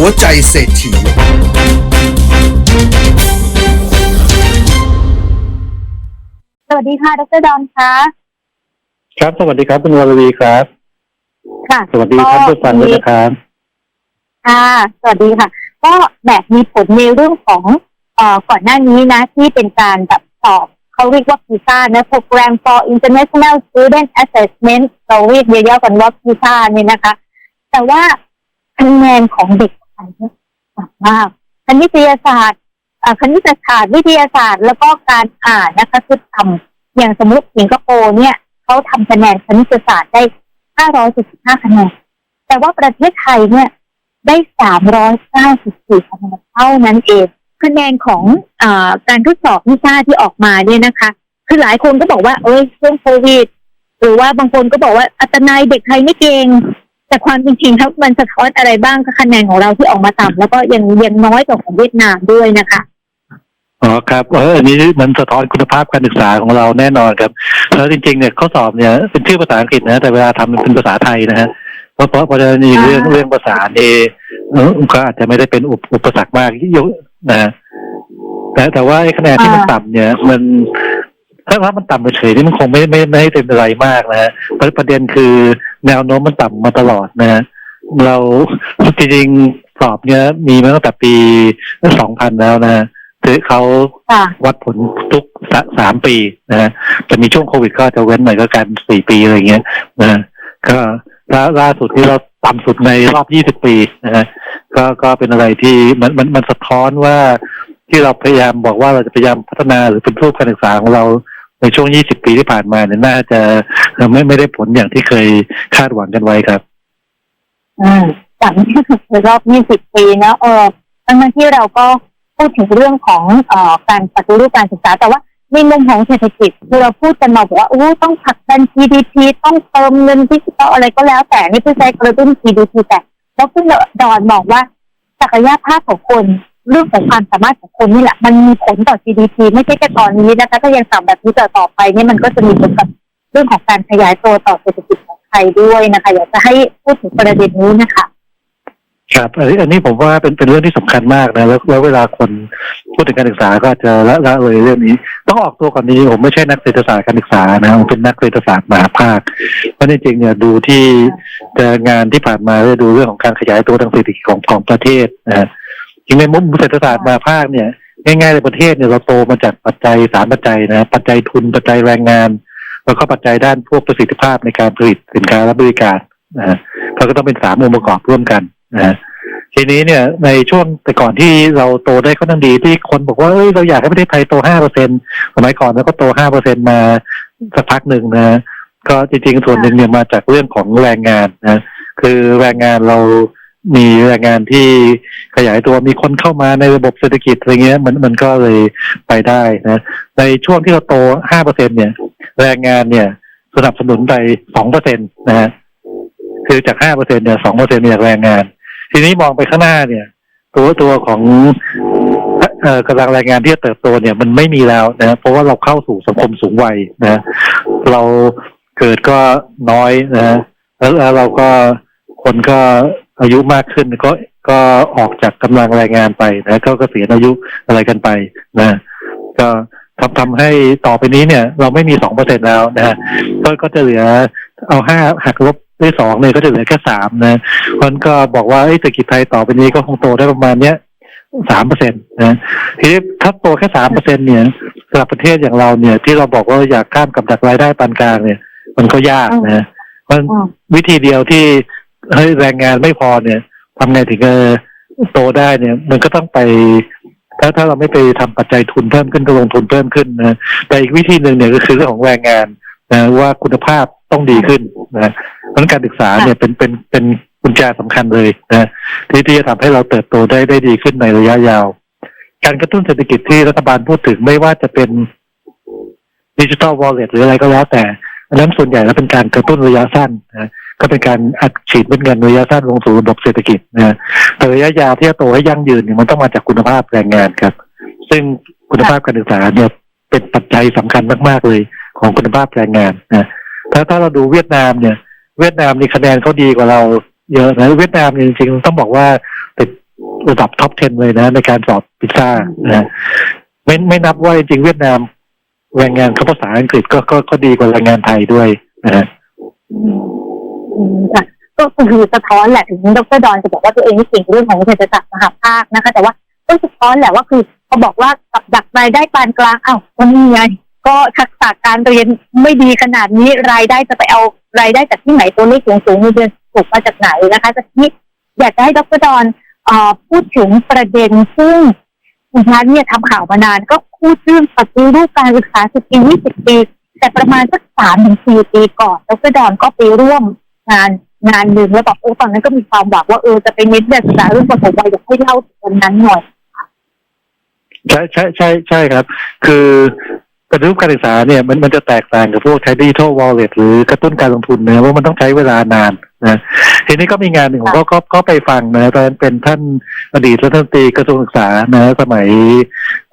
หัวใจเศรษฐี สวัสดีค่ะ ดรดอนคะ ครับ สวัสดีครับคุณวรวีครับ ค่ะสวัสดีท่านผู้ฟังด้วยนะครับค่ะสวัสดีค่ะ ก็แบบมีผลในเรื่องของเอ่อก่อนหน้านี้นะ ที่เป็นการแบบสอบเขาเรียกว่าพีซ่านะ Program for International Student Assessment เราเรียกเรียกๆกันว่าพีซ่าเนี่ยนะคะ แต่ว่าคะแนนของเด็ก ไทยเนี่ยต่ำมากคณิตศาสตร์อ่อคณิตศาสตร์วิทยาศาสตร์ แล้วก็การอ่านนะคะคือต่ำอย่างสมมติสิงคโปร์เนี่ยเขาทำคะแนนคณิตศาสตร์ได้ 575 คะแนน แต่ว่าประเทศไทยเนี่ยได้ 394 คะแนนเท่านั้นเอง คะแนนของอาการทดสอบวิชาที่ออกมาเนี่ยนะคะ คือหลายคนก็บอกว่า เอ้ยช่วงโควิด หรือว่าบางคนก็บอกว่าอัตนายเด็กไทยไม่เก่ง แต่ความจริงๆครับมันสะท้อนอะไรบ้างก็คะแนนของเราที่ออกมาต่ำแล้วก็ยังยังน้อยกว่าของเวียดนามด้วยนะคะอ๋อครับเอออันนี้มันสะท้อนคุณภาพการศึกษาของเราแน่นอนครับแล้วจริงๆเนี่ยข้อสอบเนี่ยเป็นชื่อภาษาอังกฤษนะ แต่เวลาทำเป็นภาษาไทยนะฮะเพราะเพราะเพราะฉะนั้นเรื่องอ่าเรื่องภาษาเนี่ยเออก็อาจจะไม่ได้เป็นอุปอุปสรรคมากยกนะฮะแต่แต่ว่าไอ้คะแนนที่มันต่ำเนี่ย มัน ถ้าถ้ามันต่ำไปเฉยนี่มันคงไม่ไม่ไม่เป็นอะไรมากนะฮะประประเด็นคือแนวโน้มมันต่ำมาตลอดนะฮะเราจริงๆสอบเนี่ยมีมาตั้งแต่ปีสองพันแล้วนะฮะคือเขาค่ะวัดผลทุกสะสามปีนะฮะจะมีช่วงโควิดก็จะเว้นหน่อยก็กันสี่ปีอะไรเงี้ยนะฮะก็ล่าล่าสุดที่เราต่ำสุดในรอบยี่สิบปีนะฮะก็ก็เป็นอะไรที่มันมันมันสะท้อนว่าที่เราพยายามบอกว่าเราจะพยายามพัฒนาหรือเป็นรูปการศึกษาของเรา ในช่วงยี่สิบปีที่ผ่านมาเนี่ยน่าจะไม่ไม่ได้ผลอย่างที่เคยคาดหวังกันไว้ครับ อืมจากในรอบ 20 ปีนะเออทั้งที่เราก็พูดถึงเรื่องของเอ่อการปฏิรูปการศึกษา แต่ว่าในมุมของเศรษฐกิจคือเราพูดกันมาบอกว่าโอ้ต้องผลักดัน GDP ต้องเติมเงินดิจิทัลอะไรก็แล้วแต่นี่เพื่อใช้กระตุ้น GDP แต่แล้วคุณดอนบอกว่าศักยภาพของคน เรื่องของความสามารถของคนนี่แหละ มันมีผลต่อ GDP ไม่ใช่แค่ตอนนี้นะคะ ถ้ายังต่ำแบบนี้ต่อต่อไปเนี่ยมันก็จะมีผลกับเรื่องของการขยายตัวต่อเศรษฐกิจของไทยด้วยนะคะ อยากจะให้พูดถึงประเด็นนี้นะคะครับอันนี้อันนี้ผมว่าเป็นเป็นเรื่องที่สำคัญมากนะแล้วแล้วเวลาคนพูดถึงการศึกษาก็จะละละเลยเรื่องนี้ ต้องออกตัวก่อนนี้ผมไม่ใช่นักเศรษฐศาสตร์การศึกษานะผมเป็นนักเศรษฐศาสตร์มหาภาคเพราะจริงๆเนี่ยดูที่งานที่ผ่านมาก็ดูเรื่องของการขยายตัวทางเศรษฐกิจของของประเทศนะ จริงในมุมเศรษฐศาสตร์มหาภาคเนี่ยง่ายๆในประเทศเนี่ยเราโตมาจากปัจจัยสามปัจจัยนะปัจจัยทุนปัจจัยแรงงาน แล้วก็ปัจจัยด้านพวกประสิทธิภาพในการผลิตสินค้าและบริการนะฮะเขาก็ต้องเป็นสามองค์ประกอบร่วมกันนะฮะทีนี้เนี่ยในช่วงแต่ก่อนที่เราโตได้ค่อนข้างดีที่คนบอกว่าเอ้ยเราอยากให้ประเทศไทยโตห้าเปอร์เซ็นสมัยก่อนแล้วก็โตห้าเปอร์เซ็นมาสักพักหนึ่งนะก็จริงๆส่วนหนึ่งเนี่ยมาจากเรื่องของแรงงานนะคือแรงงานเรา มีแรงงานที่ขยายตัวมีคนเข้ามาในระบบเศรษฐกิจอะไรเงี้ยมันมันก็เลยไปได้นะในช่วงที่เราโตห้าเปอร์เซ็นเนี่ย แรงงานเนี่ย สนับสนุนไปสองเปอร์เซ็นตนะฮะคือจากห้าเปอร์เซ็นเนี่ยสองเปอร์เซ็นเนี่ยแรงงาน ทีนี้มองไปข้างหน้าเนี่ย ตัวตัวของเอ่อกำลังแรงงานที่จะเติบโตเนี่ยมันไม่มีแล้วนะเพราะว่าเราเข้าสู่สังคมสูงวัยนะเราเกิดก็น้อยนะแล้วเราก็คนก็ อายุมากขึ้นก็ก็ออกจากกำลังแรงงานไปนะก็เกษียณอายุอะไรกันไปนะก็ทำทำให้ต่อไปนี้เนี่ย เราไม่มีสองเปอร์เซ็นแล้วนะฮะก็ก็จะเหลือเอาห้าหักลบด้วยสองเนี่ยก็จะเหลือแค่สามนะมันก็บอกว่าเอ้ยเศรษฐกิจไทยต่อไปนี้ก็คงโตได้ประมาณเนี้ยสามเปอร์เซ็นต์นะทีนี้ถ้าโตแค่สามเปอร์เซ็นเนี่ยสำหรับประเทศอย่างเราเนี่ย ที่เราบอกว่าอยากข้ามกับดักรายได้ปานกลางเนี่ย มันก็ยากนะมันอืมวิธีเดียวที่ ให้แรงงานไม่พอเนี่ยทำไงถึงจะโตได้เนี่ย มันก็ต้องไป ถ้าถ้าเราไม่ไปทำปัจจัยทุนเพิ่มขึ้นก็ลงทุนเพิ่มขึ้นนะแต่อีกวิธีหนึ่งเนี่ยก็คือเรื่องของแรงงานนะว่าคุณภาพต้องดีขึ้นนะเพราะงั้นการศึกษาเนี่ยเป็นเป็นเป็นกุญแจสำคัญเลยนะที่ที่จะทำให้เราเติบโตได้ได้ดีขึ้นในระยะยาว การกระตุ้นเศรษฐกิจที่รัฐบาลพูดถึงไม่ว่าจะเป็นดิจิ t a ลวอลเล็ตหรืออะไรก็แล้วแต่อันนั้นส่วนใหญ่แล้วเป็นการกระตุ้นระยะสั้นนะ ก็เป็นการอัดฉีดเป็นเงินระยะสั้นลงสู่ระบบเศรษฐกิจนะแต่ระยะยาวที่จะโตให้ยั่งยืนเนี่ยมันต้องมาจากคุณภาพแรงงานครับ ซึ่งคุณภาพการศึกษาเนี่ยเป็นปัจจัยสำคัญมากๆเลยของคุณภาพแรงงานนะถ้าถ้าเราดูเวียดนามเนี่ย เวียดนามนี่คะแนนเขาดีกว่าเราเยอะนะเวียดนามเนี่ยจริงๆต้องบอกว่าติดระดับท็อป 10 เลยนะ ในการสอบพิซซ่านะไม่ไม่นับว่าจริงเวียดนามแรงงานเขาภาษาอังกฤษก็ก็ก็ดีกว่าแรงงานไทยด้วยนะฮะ ค่ะก็คือสะท้อนแหละถึงดรดอนจะบอกว่าตัวเองไม่เก่งเรื่องของเศรษฐศาสตร์มหาภาคนะคะ แต่ว่าก็สะท้อนแหละว่าคือเขาบอกว่ากับดักรายได้ปานกลางอ้าวก็นี่ไงก็ทักษะการเรียนไม่ดีขนาดนี้รายได้จะไปเอารายได้จากที่ไหนตัวเลขสูงสูงเงินเดือนถูกมาจากไหนนะคะจากที่อยากจะให้ดรดอนอพูดถึงประเด็นซึ่งดิฉันเนี่ยทำข่าวมานาน ก็พูดเรื่องปฏิรูปการศึกษาสิบปียี่สิบปี แต่ประมาณสักสามถึงสี่ปีก่อนดรดอนก็ไปร่วม งานงานหนึ่งแล้วบอกโอ้ตอนนั้นก็มีความหวังว่าเออจะไปเน้นการศึกษาเรื่องปฐมวัยอยากให้เล่าวันนั้นหน่อยใช่ใช่ใช่ใช่ครับ คือ ปฏิรูปการศึกษาเนี่ยมันมันจะแตกต่างกับพวกใช้ดิจิทัลวอลเล็ตหรือกระตุ้นการลงทุนนะว่ามันต้องใช้เวลานานนะทีนี้ก็มีงานหนึ่งผมก็ก็ก็ไปฟังนะตอนนั้นเป็นท่านอดีตรัฐมนตรีกระทรวงศึกษานะสมัย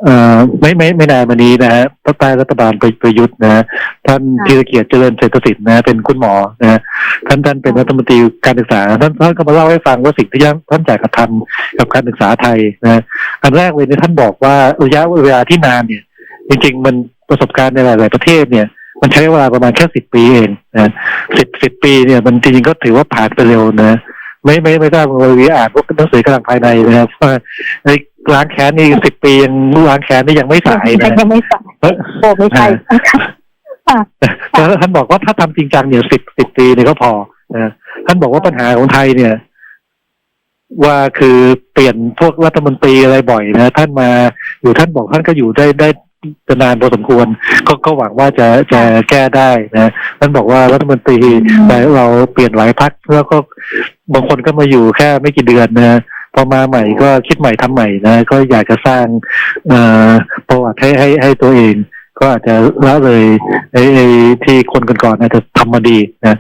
เอ่อไม่ไม่ไม่นานมานี้นะฮะภาคใต้รัฐบาลประประยุทธ์นะท่านค่ะธีรเกียรติเจริญเศรษฐศิลป์นะเป็นคุณหมอนะท่านท่านเป็นรัฐมนตรีการศึกษา ท่านท่านก็มาเล่าให้ฟังว่าสิ่งที่ท่านอยากกระทำกับการศึกษาไทยนะอันแรกเลยเนี่ยท่านบอกว่าระยะเวลาที่นานเนี่ยจริงๆ มัน ประสบการณ์ในหลาย ๆ ประเทศเนี่ย มันใช้เวลาประมาณแค่สิบปีเองนะสิบสิบปีเนี่ยมันจริงๆก็ถือว่าผ่านไปเร็วนะไม่ไม่ไม่ทราบว่าวีอ่านพวกหนังสือกำลังภายในนะครับว่าไอ้ล้างแค้นนี่สิบปียังล้างแค้นนี่ยังไม่สายนะยังไม่สายเอ้ยโอ้ไม่ใช่ค่ะแล้วท่านบอกว่าถ้าทำจริงจังเนี่ยสิบสิบปีเนี่ยก็พอนะท่านบอกว่าปัญหาของไทยเนี่ย ว่าคือเปลี่ยนพวกรัฐมนตรีอะไรบ่อยนะท่านมาอยู่ท่านบอกท่านก็อยู่ได้ได้ นานพอสมควรก็ก็หวังว่าจะจะแก้ได้นะท่านบอกว่ารัฐมนตรีอืมแต่เราเปลี่ยนหลายพักแล้วก็บางคนก็มาอยู่แค่ไม่กี่เดือนนะพอมาใหม่ก็คิดใหม่ทำใหม่นะก็อยากจะสร้างเอ่อประวัติให้ให้ให้ตัวเอง ก็อาจจะละเลยไอ้ไอ้ที่คนก่อนๆอาจจะทำมาดีนะ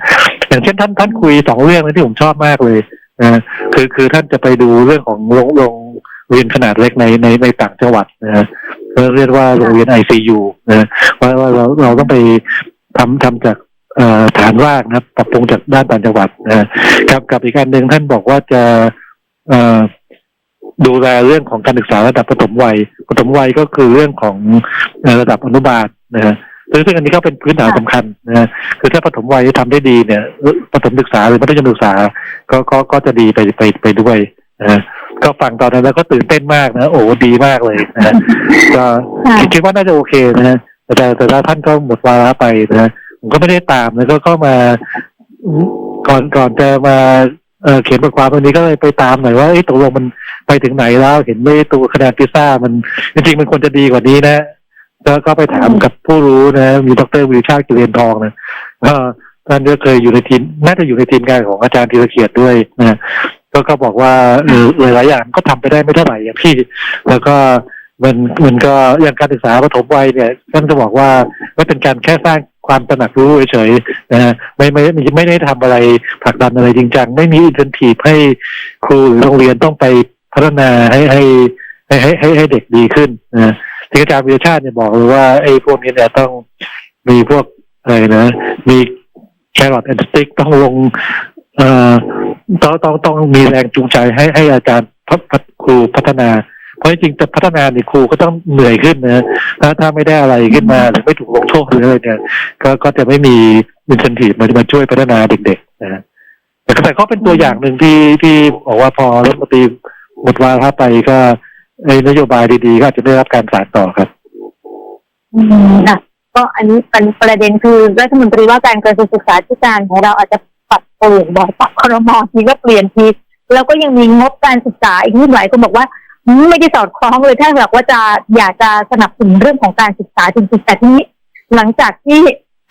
อย่างเช่นท่านท่านคุยสองเรื่องนะที่ผมชอบมากเลยนะคือคือท่านจะไปดูเรื่องของโรงโรงเรียนขนาดเล็กในในในต่างจังหวัดนะก็ เรียกว่าโรงเรียนไอซียูนะว่าว่าเราเราต้องไปทำทำจากเอ่อฐานรากนะครับปรับปรุงจากด้านต่างจังหวัดนะครับกับอีกการหนึ่งท่านบอกว่าจะเอ่อดูแลเรื่องของการศึกษาระดับประถมวัยประถมวัยก็คือเรื่องของเอ่อระดับอนุบาลนะฮะซึ่งซึ่งอันนี้ก็เป็นพื้นฐานสำคัญนะฮะคือถ้าปฐมวัยทำได้ดีเนี่ยประถมศึกษาหรือมัธยมศึกษาก็ก็ก็จะดีไปไปไปด้วยนะฮะ ก็ฟังตอนนั้นแล้วก็ตื่นเต้นมากนะ โอ้ดีมากเลยนะฮะก็ค่ะคิดคิดว่าน่าจะโอเคนะฮะแต่แต่แต่ถ้าท่านก็หมดวาระไปนะผมก็ไม่ได้ตามนะก็ก็มาก่อนก่อนจะมาเอ่อเขียนบทความตรงนี้ก็เลยไปตามหน่อยว่าเอ๊ะตกลงมันไปถึงไหนแล้ว เห็นไม่ตัวคะแนนพิซซ่ามันจริงๆมันควรจะดีกว่านี้นะก็ก็ไปถามกับผู้รู้นะ มีดรวิชาติกิเลนทองนะก็ท่านก็เคยอยู่ในทีมน่าจะอยู่ในทีมงานของอาจารย์ธีรเกียรติด้วยนะ ก็ก็บอกว่าหลายๆอย่างก็ทำไปได้ไม่เท่าไหร่อย่างที่ แล้วก็มันมันก็อย่างการศึกษาปฐมวัยเนี่ยท่านก็บอกว่าไม่เป็นการแค่สร้างความตระหนักรู้เฉยๆนะฮะไม่ไม่ไม่ได้ทำอะไรผลักดันอะไรจริงจังไม่มีอินเทนทีฟให้ครูหรือโรงเรียนต้องไปพัฒนาให้ให้ให้ให้ให้เด็กดีขึ้นนะที่อาจารย์วิชาติเนี่ยบอกเลยว่าไอ้พวกนี้เนี่ยต้องมีพวกอะไรนะ มีแครอทแอนด์สติ๊กต้องลง เอ่อต้องต้องต้องมีแรงจูงใจให้ให้อาจารย์พัฒครูพัฒนา เพราะจริงแต่พัฒนาเนี่ยครูก็ต้องเหนื่อยขึ้นนะถ้าถ้าไม่ได้อะไรขึ้นมาหรือไม่ถูกลงโทษหรืออะไรเนี่ย ก็ก็จะไม่มีมินสันทีมามาช่วยพัฒนาเด็กๆนะแต่แต่ก็เป็นตัวอย่างหนึ่งที่ที่บอกว่าพอรัฐมนตรีหมดวาระไปก็ในนโยบายดีๆ ก็จะได้รับการสานต่อครับ อืมค่ะก็อันนี้เป็นประเด็นคือรัฐมนตรีว่าการกระทรวงศึกษาธิการของเราอาจจะ ปรับปลี่ยนบ่อยปรับครมอทีก็เปลี่ยนทีแล้วก็ยังมีงบการศึกษาอีกที่หลายคนบอกว่าไม่ได้สอดคล้องเลยถ้าหากว่าจะอยากจะสนับสนุนเรื่องของการศึกษาจริงๆแต่ทีนี้หลังจากที่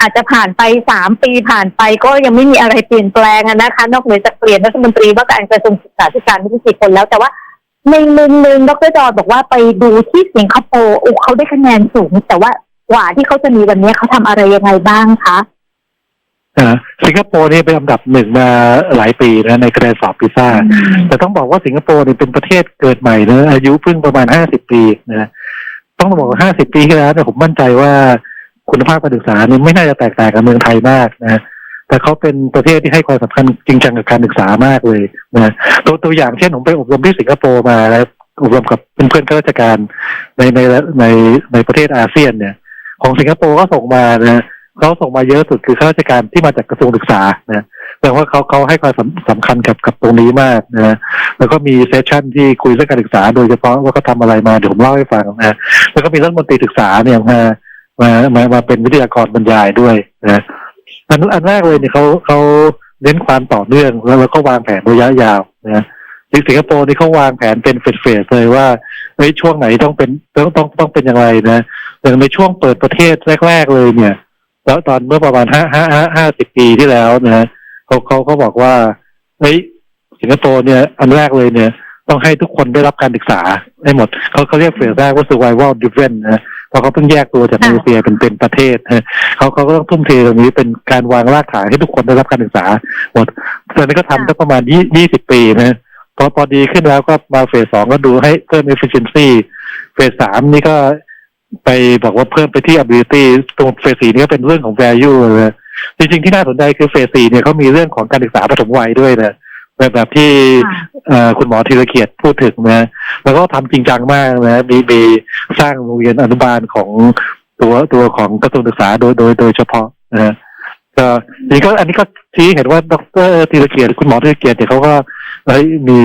อาจจะผ่านไปสามปีผ่านไปก็ยังไม่มีอะไรเปลี่ยนแปลงนะคะ นอกเหนือจากเปลี่ยนรัฐมนตรีว่าการกระทรวงศึกษาธิการไม่กี่คนแล้วแต่ว่าในมุมหนึ่งดรจอร์บอกว่าไปดูที่สิงคโปร์อ้เขาได้คะแนนสูง แต่ว่ากว่าที่เขาจะมีวันนี้เขาทำอะไรยังไงบ้างคะ สิงคโปร์นี่เป็นอันดับหนึ่งมาหลายปีนะในคะแนนสอบพิซซ่าแต่ต้องบอกว่าสิงคโปร์เนี่ยเป็นประเทศเกิดใหม่นะอายุเพิ่งประมาณห้าสิบปีนะต้องบอกว่าห้าสิบปีที่แล้วเนี่ยผมมั่นใจว่าคุณภาพการศึกษาเนี่ยไม่น่าจะแตกต่างกับเมืองไทยมากนะแต่เขาเป็นประเทศที่ให้ความสำคัญจริงจังกับการศึกษามากเลยนะตัวตัวอย่างเช่นผมไปอบรมที่สิงคโปร์มาแล้วอบรมกับเพื่อนๆข้าราชการในในในในประเทศอาเซียนเนี่ย ของสิงคโปร์ก็ส่งมานะ เขาส่งมาเยอะสุดคือข้าราชการที่มาจากกระทรวงศึกษานะแต่ว่าเขาเขาให้ความสำคัญกับกับตรงนี้มากนะแล้วก็มีเซสชั่นที่คุยเรื่องการศึกษา โดยเฉพาะว่าเขาทำอะไรมาเดี๋ยวผมเล่าให้ฟังนะแล้วก็มีรัฐมนตรีศึกษาเนี่ยมามามามาเป็นวิทยากรบรรยายด้วยนะอันอันแรกเลยเนี่ยเขาเขาเน้นความต่อเนื่องแล้วก็วางแผนระยะยาวนะที่สิงคโปร์นี่เขาวางแผนเป็นเฟสๆเลยว่าเฮ้ยช่วงไหนต้องเป็นต้องต้องต้องเป็นอย่างไรนะอย่างในช่วงเปิดประเทศแรก ๆ เลยเนี่ย แล้วตอนเมื่อประมาณห้าห้าห้าห้าสิบปีที่แล้วนะเขาเขาเขาบอกว่าเฮ้ยสิงคโปร์เนี่ย อันแรกเลยเนี่ย ต้องให้ทุกคนได้รับการศึกษาให้หมด เขาเขาเรียกเฟสแรกว่า survival driven นะเพราะเขาเพิ่งแยกตัวจากค่ะมาเลเซียเป็นเป็นประเทศนะเขาเขาก็ต้องทุ่มเทตรงนี้เป็นการวางรากฐานให้ทุกคนได้รับการศึกษาหมดตอนนี้ก็ทำได้ประมาณยี่ยี่สิบปีนะพอพอดีขึ้นแล้วก็มาเฟสสองก็ดูให้เพิ่ม efficiency เฟสสามนี่ก็ ไปบอกว่าเพิ่มไปที่ ability ตรงเฟสสี่นี่ก็เป็นเรื่องของ value เลยจริงๆที่น่าสนใจคือเฟสสี่เนี่ยเขามีเรื่องของการศึกษาปฐมวัยด้วยนะแบบแบบที่ค่ะเอ่อคุณหมอธีรเกียรติพูดถึงนะแล้วก็ทำจริงจังมากนะมีมีสร้างโรงเรียนอนุบาลของตัวตัวของกระทรวงศึกษาโดยโดยโดยเฉพาะนะฮะก็นี่ก็อันนี้ก็ชี้เห็นว่าดรธีรเกียรติคุณหมอธีรเกียรติเนี่ยเขาก็เอ้ยมี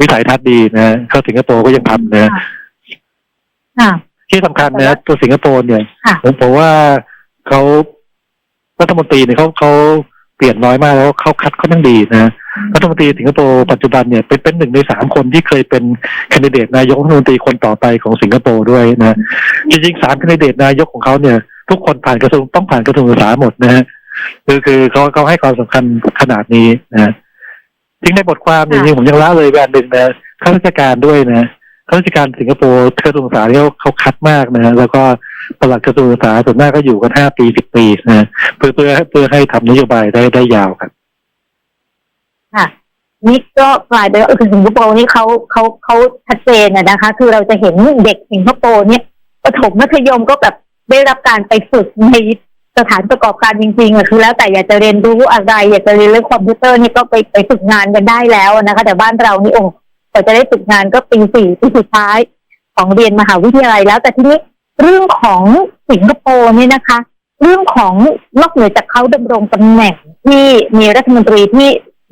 วิสัยทัศน์ดีนะเขาสิงคโปร์ก็ยังทำนะค่ะ ที่สำคัญนะตัวสิงคโปร์เนี่ยค่ะผมผมว่าเขารัฐมนตรีเนี่ยเขาเขาเปลี่ยนน้อยมากแล้วเขาคัดเขาต้องดีนะรัฐมนตรีสิงคโปร์ปัจจุบันเนี่ยเป็นเป็นหนึ่งในสามคนที่เคยเป็นแคนดิเดตนายกรัฐมนตรีคนต่อไปของสิงคโปร์ด้วยนะจริงๆสามแคนดิเดตนายกของเขาเนี่ย ทุกคนผ่านกระทรวงต้องผ่านกระทรวงศึกษาหมดนะฮะคือคือเขาเขาให้ความสำคัญขนาดนี้นะจริงในบทความเนี่ยค่ะจริงๆผมยังละเลยแบบหนึ่งนะข้าราชการด้วยนะ ข้าราชการสิงคโปร์กระทรวงศึกษาเนี่ยเขาคัดมากนะฮะแล้วก็ปลัดกระทรวงศึกษาส่วนมากก็อยู่กันห้าปีสิบปีนะเพื่อเพื่อเพื่อให้ทำนโยบายได้ได้ยาวครับค่ะนี่ก็กลายเป็นว่าคือสิงคโปร์นี่เขาเขาเขาชัดเจนนะคะ คือเราจะเห็นเด็กสิงคโปร์เนี่ยประถมมัธยมก็แบบได้รับการไปฝึกในสถานประกอบการจริงๆอะคือแล้วแต่อยากจะเรียนรู้อะไร อยากจะเรียนเรื่องคอมพิวเตอร์นี่ก็ไปไปฝึกงานกันได้แล้วนะคะ แต่บ้านเรานี่โอ้ กว่าจะได้ฝึกงานก็ปีสี่ปีสุดท้ายของเรียนมหาวิทยาลัยแล้ว แต่ทีนี้เรื่องของสิงคโปร์เนี่ยนะคะ เรื่องของนอกเหนือจากเขาดำรงตำแหน่งที่มีรัฐมนตรีที่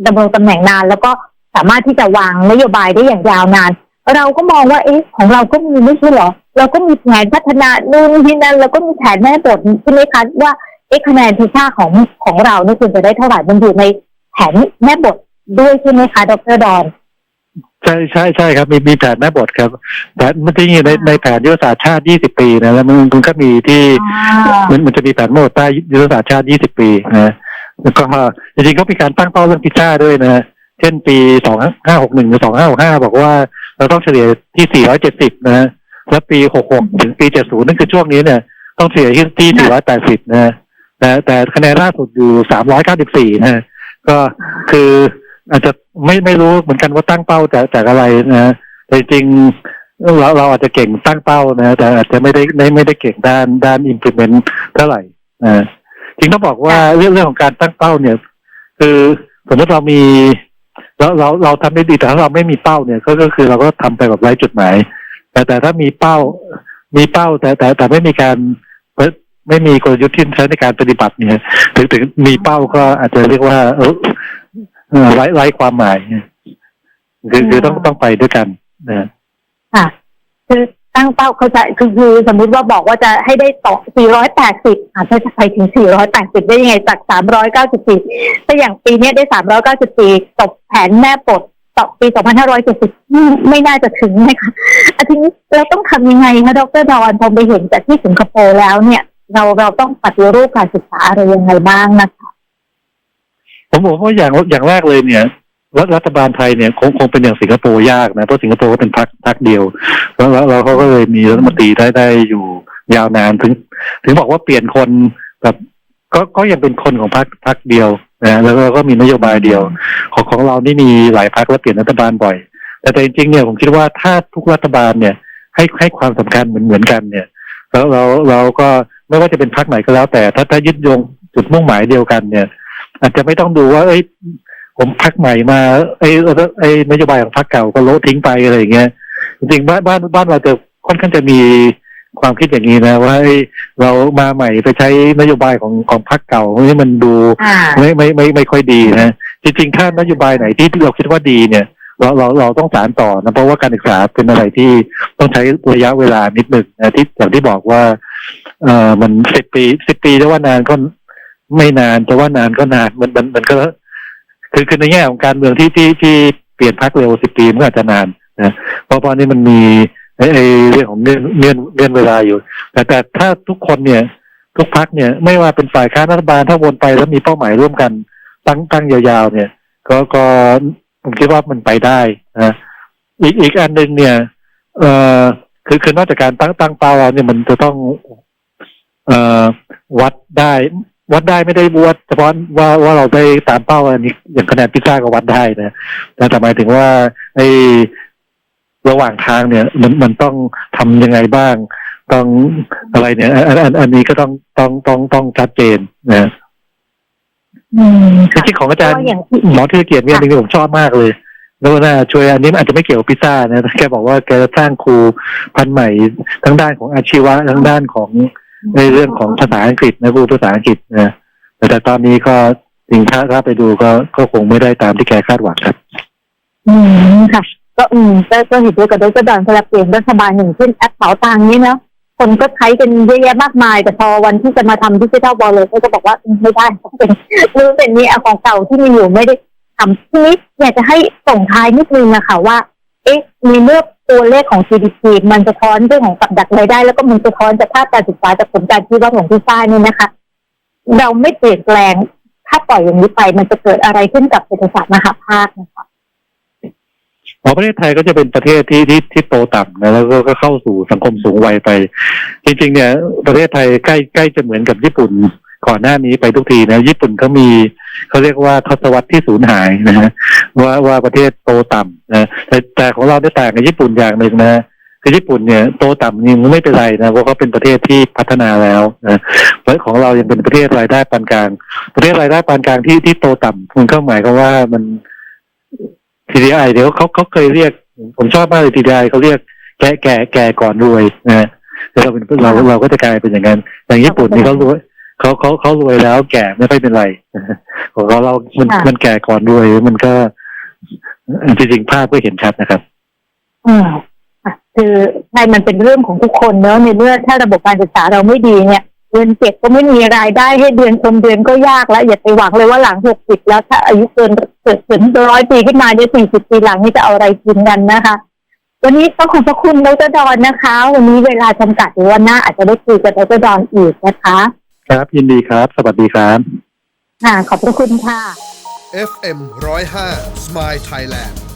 ดำรงตำแหน่งนาน แล้วก็สามารถที่จะวางนโยบายได้อย่างยาวนาน เราก็มองว่าเอ๊ะของเราก็มีไม่ใช่เหรอ เราก็มีแผนพัฒนานู่นที่นั่นแล้วก็มีแผนแม่บทใช่ไหมคะว่าเอ๊ะคะแนนทีค่าของของเราเนี่ยควรจะได้เท่าไหร่มันอยู่ในแผนแม่บทด้วยใช่ไหมคะดรดอน ใช่ใช่ใช่ครับ มีมีแผนแม่บทครับแผนมันจริงๆในในแผนยุทธศาสตร์ชาติ 20 ปีนะแล้วมันมันก็มีที่มันมันจะมีแผนโมดใต้ยุทธศาสตร์ชาติ 20 ปีนะแล้วก็จริงๆเขามีการตั้งเป้าเรื่องพิซซ่าด้วยนะเช่นปี 2561หรือ2565 บอกว่าเราต้องเฉลี่ยที่ 470 นะแล้วปี 66 ถึงปี 70 นั่นคือช่วงนี้เนี่ยต้องเฉลี่ยที่ที่480 นะแต่แต่คะแนนล่าสุดอยู่ 394 นะก็คือ อาจจะไม่ไม่รู้เหมือนกันว่าตั้งเป้าจากจากอะไรนะแต่จริงๆเราเราอาจจะเก่งตั้งเป้านะแต่อาจจะไม่ได้ไม่ไม่ได้เก่งด้านด้าน implement เท่าไหร่นะจริงต้องบอกว่าเรื่องเรื่องของการตั้งเป้าเนี่ย คือสมมติเรามีเราเราเราทำได้ดีแต่ถ้าเราไม่มีเป้าเนี่ยก็ก็คือเราก็ทำไปแบบไร้จุดหมาย แต่แต่ถ้ามีเป้า มีเป้าแต่แต่แต่ไม่มีการไม่มีกลยุทธ์ที่ใช้ในการปฏิบัติเนี่ยถึงถึงมีเป้าก็อาจจะเรียกว่าเออเอ่อ ไร้ไร้ความหมายคือคือต้องต้องไปด้วยกันนะค่ะ คือตั้งเป้าเขาจะคือคือสมมุติว่าบอกว่าจะให้ได้ต่อ480อาจจะจะไปถึง 480 ได้ยังไงจาก 394แต่อย่างปีเนี้ยได้ 394ตกแผนแม่ปลดต่อปี 2570 ไม่น่าจะถึงนะคะอาทีนี้เราต้องทำยังไงคะดรดอนพอไปเห็นจากที่สิงคโปร์แล้วเนี่ย เราเราต้องปฏิรูปการศึกษาอะไรยังไงบ้างนะคะ ผมบอกว่าอย่างอย่างแรกเลยเนี่ยรัฐรัฐบาลไทยเนี่ยคงคงเป็นอย่างสิงคโปร์ยากนะเพราะสิงคโปร์ก็เป็นพรรคพรรคเดียว แล้วแล้วแล้วเขาก็เลยมีรัฐมนตรีได้ได้อยู่ยาวนานถึง ถึงบอกว่าเปลี่ยนคนแบบก็ก็ยังเป็นคนของพรรคพรรคเดียวนะแล้วเราก็มีนโยบายเดียว ของของเรานี่มีหลายพรรคแล้วเปลี่ยนรัฐบาลบ่อย แต่แต่จริงๆเนี่ยผมคิดว่าถ้าทุกรัฐบาลเนี่ย ให้ให้ความสำคัญเหมือนเหมือนกันเนี่ย แล้วเราเราก็ไม่ว่าจะเป็นพรรคไหนก็แล้วแต่ถ้าถ้ายึดโยงจุดมุ่งหมายเดียวกันเนี่ย อาจจะไม่ต้องดูว่า เอ้ย ผมพักใหม่มาไอ้ไอ้นโยบายของพักเก่าก็โละทิ้งไปอะไรอย่างเงี้ยจริงๆบ้านบ้านบ้านเราจะค่อนข้างจะมีความคิดอย่างนี้นะว่าเอ้ยเรามาใหม่ไปใช้นโยบายของของพักเก่านี่มันดูอ่าไม่ไม่ไม่ไม่ค่อยดีนะจริงๆถ้านโยบายไหนที่เราคิดว่าดีเนี่ย เราเราเราต้องสารต่อนะเพราะว่าการศึกษาเป็นอะไรที่ต้องใช้ระยะเวลานิดหนึ่งนะที่อย่างที่บอกว่า เอ่อมันสิบปีสิบปีจะว่านานก็ ไม่นานจะว่านานก็นานมันมันมันก็คือคือในแง่ของการเมืองที่ที่ที่เปลี่ยนพักเร็วสิบปีมันก็อาจจะนานนะเพราะเพราะนี่มันมีไอ้ไอเรื่องของเงื่อนเงื่อนเงื่อนเวลาอยู่ แต่แต่ถ้าทุกคนเนี่ย ทุกพักเนี่ย ไม่ว่าเป็นฝ่ายค้านรัฐบาลถ้าวนไปแล้วมีเป้าหมายร่วมกัน ตั้งตั้งยาวๆ เนี่ย ก็ก็ผมคิดว่ามันไปได้นะอีกอีกอันหนึ่งเนี่ย เอ่อคือคือนอกจากการตั้งตั้งเป้าแล้วเนี่ยมันจะต้อง เอ่อวัดได้ วัดได้ไม่ได้วัดเฉพาะว่าว่าเราได้ตามเป้าอันนี้อย่างคะแนนพิซซ่าก็วัดได้นะแต่แต่หมายถึงว่าไอ้ระหว่างทางเนี่ย มันมันต้องทำยังไงบ้าง ต้องอะไรเนี่ยอันอันอันนี้ก็ต้องต้องต้องต้องชัดเจนนะอืมจริงๆของอาจารย์ก็อย่างที่หมอที่เกียรติเนี่ยจริงๆผมชอบมากเลยแล้วน่าช่วยอันนี้มันอาจจะไม่เกี่ยวกับพิซซ่านะแต่แกบอกว่าแกจะสร้างครูพันธุ์ใหม่ทั้งด้านของอาชีวะทั้งด้านของ ในเรื่องของภาษาอังกฤษนะครูภาษาอังกฤษนะแต่ตอนนี้ก็จริงถ้าถ้าไปดูก็ก็คงไม่ได้ตามที่แกคาดหวังครับ อืมค่ะ ก็อืมก็ก็เห็นด้วยกับดรดอนสำหรับเปลี่ยนรัฐบาลหนึ่งขึ้นแอปเป๋าตังค์นี้เนาะคนก็ใช้กันเยอะแยะมากมาย แต่พอวันที่จะมาทำดิจิทัลวอลเล็ตก็จะบอกว่าไม่ได้เป็นรู้เป็นนี่เอาของเก่าที่มีอยู่ไม่ได้ทำทีนี้อยากจะให้ส่งท้ายนิดนึงนะคะว่า เอ๊ะในเมื่อ ตัวเลขของ GDP มันสะท้อนเรื่องของกับดักรายได้ แล้วก็มันสะท้อนจากภาพการศึกษาจากผลการที่วัดของพี่ฝ้ายนี่นะคะ เราไม่เปลี่ยนแปลงถ้าปล่อยอย่างนี้ไปมันจะเกิดอะไรขึ้นกับเศรษฐศาสตร์มหาภาคนะคะเพราะประเทศไทยก็จะเป็นประเทศที่ที่ที่โตต่ำนะแล้วก็ก็เข้าสู่สังคมสูงวัยไป จริง ๆ เนี่ย ประเทศไทยใกล้ใกล้จะเหมือนกับญี่ปุ่น ก่อนหน้านี้ไปทุกทีนะญี่ปุ่นเขามีเขาเรียกว่าทศวรรษที่สูญหายนะฮะว่าว่าประเทศโตต่ำนะแต่แต่ของเราได้ต่างกับญี่ปุ่นอย่างหนึ่งนะคือญี่ปุ่นเนี่ยโตต่ำนี่ไม่เป็นไรนะเพราะเขาเป็นประเทศที่พัฒนาแล้วนะเพราะของเรายังเป็นประเทศรายได้ปานกลาง ประเทศรายได้ปานกลางที่ที่โตต่ำมันก็หมายความว่ามัน TDI เดี๋ยวเขาเขาเคยเรียก ผมชอบมากเลย TDI เขาเรียกแก่แก่แก่ก่อนรวยนะแต่เราเป็นเราเราก็จะกลายเป็นอย่างนั้นอย่างญี่ปุ่นนี่เขารวย เขาเขาเขารวยแล้วแก่ไม่ค่อยเป็นไรของเราเรามันค่ะ มันแก่ก่อนรวยมันก็จริงๆภาพก็เห็นชัดนะครับ อืมอะคือใช่มันเป็นเรื่องของทุกคนเนอะในเมื่อถ้าระบบการศึกษาเราไม่ดีเนี่ยเดือนเจ็ดก็ไม่มีรายได้ให้เดือนชมเดือนก็ยากแล้วอย่าไปหวังเลยว่าหลังหกสิบแล้วถ้าอายุเกินเกิดถึงร้อยปีขึ้นมาเนี่ยสี่สิบปีหลังนี่จะเอาอะไรกินกันนะคะ วันนี้ต้องขอบพระคุณดรดอนนะคะ วันนี้เวลาจำกัดหรือวันหน้าอาจจะได้คุยกับดรดอนอีกนะคะ ครับยินดีครับ สวัสดีครับ ค่ะ ขอบพระคุณค่ะ FM 105 Smile Thailand